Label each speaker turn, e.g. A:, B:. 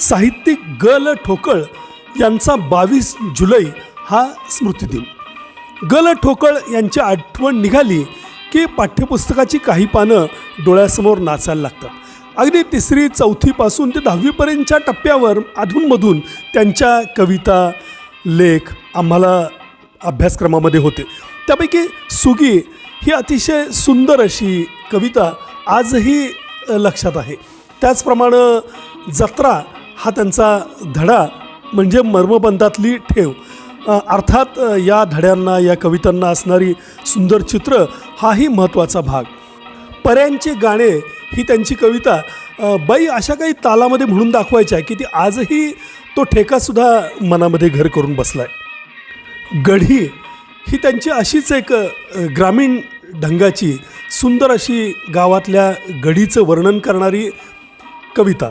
A: साहित्यिक ग ल ठोकळ यांचा बावीस जुलै हा स्मृतिदिन. ग ल ठोकळ यांची आठवण निघाली की पाठ्यपुस्तकाची काही पानं डोळ्यासमोर नाचायला लागतात. अगदी तिसरी चौथीपासून ते दहावीपर्यंतच्या टप्प्यावर अधूनमधून त्यांच्या कविता लेख आम्हाला अभ्यासक्रमामध्ये होते. त्यापैकी सुगी ही अतिशय सुंदर अशी कविता आजही लक्षात आहे. त्याचप्रमाणे जत्रा हा त्यांचा धडा म्हणजे मर्मबंधातली ठेव. अर्थात या धड्यांना या कवितांना असणारी सुंदर चित्र हाही महत्त्वाचा भाग. पर्यांचे गाणे ही त्यांची कविता बाई अशा काही तालामध्ये म्हणून दाखवायच्या की ती आजही तो ठेकासुद्धा मनामध्ये घर करून बसला आहे गढी ही त्यांची अशीच एक ग्रामीण ढंगाची सुंदर अशी गावातल्या गढीचं वर्णन करणारी कविता.